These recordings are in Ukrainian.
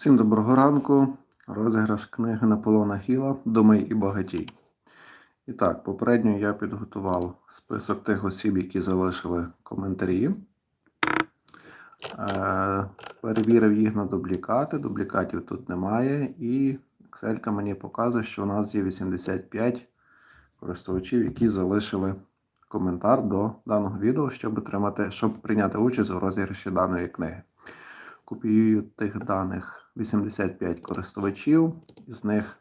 Всім доброго ранку. Розіграш книги Наполона Хіла Думай і багатій. І так, попередньо я підготував список тих осіб, які залишили коментарі. Е, перевірив їх на дублікати. Дублікатів тут немає. І Excel мені показує, що у нас є 85 користувачів, які залишили коментар до даного відео, щоб отримати, щоб прийняти участь у розіграші даної книги. Копіюю тих даних 85 користувачів. Із них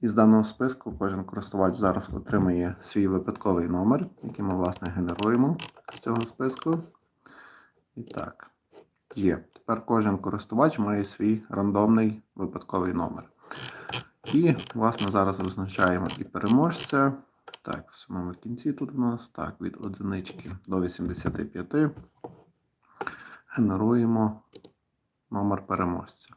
із даного списку кожен користувач зараз отримує свій випадковий номер, який ми, власне, генеруємо з цього списку. І так, є. Тепер кожен користувач має свій рандомний випадковий номер. І, власне, зараз визначаємо і переможця. Так, в самому кінці тут у нас так, від одинички до 85. Генеруємо номер переможця.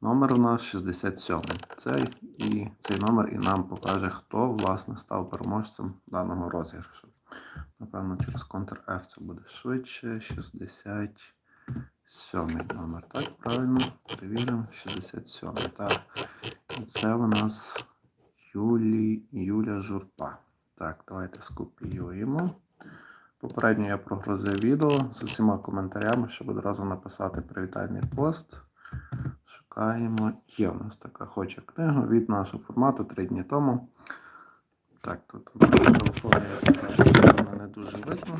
Номер у нас 67. Цей і цей номер і нам покаже, хто власне став переможцем даного розіграшу. Напевно, через Ctrl-F це буде швидше. 67 номер. Так, правильно. Перевіримо. 67. Так. І це у нас Юлі, Юля Журпа. Так, давайте скопіюємо. Попередньо я прогрузив відео з усіма коментарями, щоб одразу написати привітальний пост. Шукаємо. Є у нас така хоче книга від нашого формату 3 дні тому. Так, тут на телефоні покажу, не дуже видно.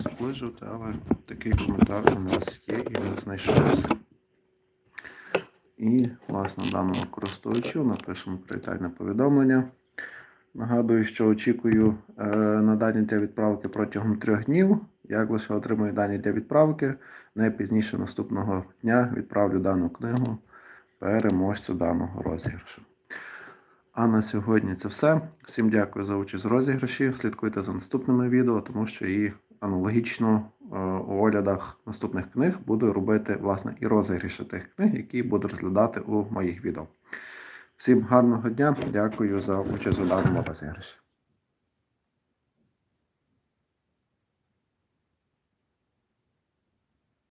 Зближувати, але такий коментар у нас є і він знайшовся. І, власне, даному користувачу напишемо привітальне повідомлення. Нагадую, що очікую е, на дані для відправки протягом трьох днів. Як лише отримую дані для відправки, не пізніше наступного дня відправлю дану книгу переможцю даного розіграшу. А на сьогодні це все. Всім дякую за участь в розіграші. Слідкуйте за наступними відео, тому що і аналогічно е, у оглядах наступних книг буду робити власне і розіграші тих книг, які буду розглядати у моїх відео. Всім гарного дня, дякую за участь у даному розіграші.